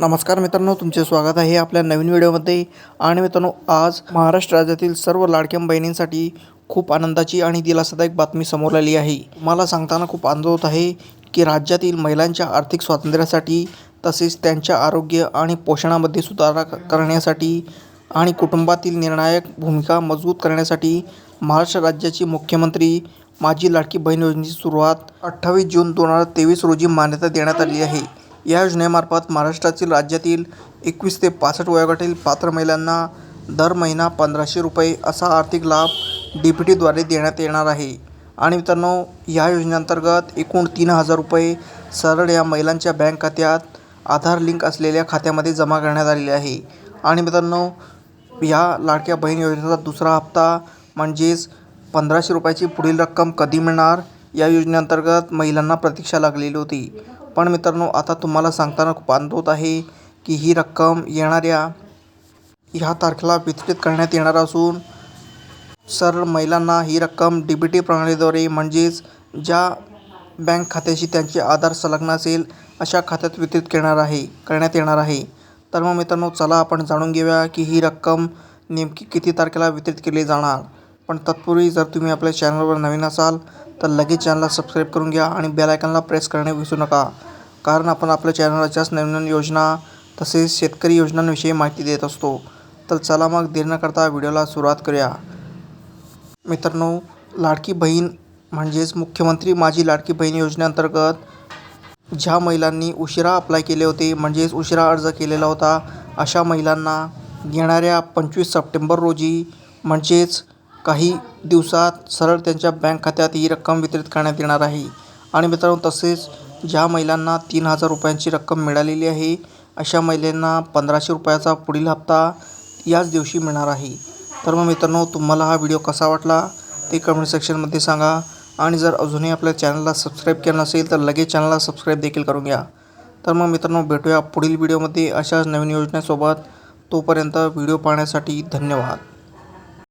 नमस्कार मित्रांनो तुमचे स्वागत आहे आपल्या नवीन व्हिडिओमध्ये. आणि मित्रांनो आज महाराष्ट्र राज्यातील सर्व लाडक्या बहिणींसाठी खूप आनंदाची आणि दिलासादायक बातमी समोर आली आहे. मला सांगताना खूप आनंद होत आहे की राज्यातील महिलांच्या आर्थिक स्वातंत्र्यासाठी तसेच त्यांच्या आरोग्य आणि पोषणामध्ये सुधारणा करण्यासाठी आणि कुटुंबातील निर्णायक भूमिका मजबूत करण्यासाठी महाराष्ट्र राज्याची मुख्यमंत्री माझी लाडकी बहीण योजनेची सुरुवात अठ्ठावीस जून दोन हजार तेवीस रोजी मान्यता देण्यात आली आहे. या योजनेमार्फत महाराष्ट्रातील राज्यातील एकवीस ते पासष्ट वयोगटातील पात्र महिलांना दर महिना पंधराशे रुपये असा आर्थिक लाभ डी पी टीद्वारे देण्यात येणार आहे. आणि मित्रांनो या योजनेअंतर्गत एकूण तीन हजार रुपये सरळ या महिलांच्या बँक खात्यात आधार लिंक असलेल्या खात्यामध्ये जमा करण्यात आलेले आहे. आणि मित्रांनो या लाडक्या बहीण योजनेचा दुसरा हप्ता म्हणजेच पंधराशे रुपयाची पुढील रक्कम कधी मिळणार? या योजनेअंतर्गत महिलांना प्रतीक्षा लागलेली होती. पण मित्रांनो आता तुम्हाला सांगताना खूप आनंद होत आहे की ही रक्कम येणाऱ्या ह्या तारखेला वितरित करण्यात येणार असून सरळ महिलांना ही रक्कम डी बी टी प्रणालीद्वारे म्हणजेच ज्या बँक खात्याशी त्यांचे आधार संलग्न असेल अशा खात्यात वितरित करणार आहे करण्यात येणार आहे. तर मग मित्रांनो चला आपण जाणून घेऊया की ही रक्कम नेमकी किती तारखेला वितरित केली जाणार. पण तत्पूर्वी जर तुम्ही आपल्या चॅनलवर नवीन असाल तर लगेच चॅनलला सबस्क्राईब करून घ्या आणि बेलायकनला प्रेस करणे विसरू नका. कारण आपण आपल्या चॅनलच्याच नवीन नवीन योजना तसेच शेतकरी योजनांविषयी माहिती देत असतो. तर चला मग देर न करता व्हिडिओला सुरुवात करूया. मित्रांनो लाडकी बहीण म्हणजेच मुख्यमंत्री माझी लाडकी बहीण योजनेअंतर्गत ज्या महिलांनी उशिरा अप्लाय केले होते म्हणजेच उशिरा अर्ज केलेला होता अशा महिलांना येणाऱ्या पंचवीस सप्टेंबर रोजी म्हणजेच काही दिवसात सरळ त्यांच्या बँक खात्यात ही रक्कम वितरित करण्यात येणार आहे. आणि मित्रांनो तसेच ज्या महिलांना तीन हजार रुपयांची रक्कम मिळालेली आहे अशा महिलांना पंधराशे रुपयाचा पुढील हप्ता याच दिवशी मिळणार आहे. तर मग मित्रांनो तुम्हाला हा व्हिडिओ कसा वाटला ते कमेंट सेक्शनमध्ये सांगा. आणि जर अजूनही आपल्या चॅनलला सबस्क्राईब केलं नसेल तर लगेच चॅनलला सबस्क्राईब देखील करून घ्या. तर मग मित्रांनो भेटूया पुढील व्हिडिओमध्ये अशाच नवीन योजनेसोबत. तोपर्यंत व्हिडिओ पाहण्यासाठी धन्यवाद.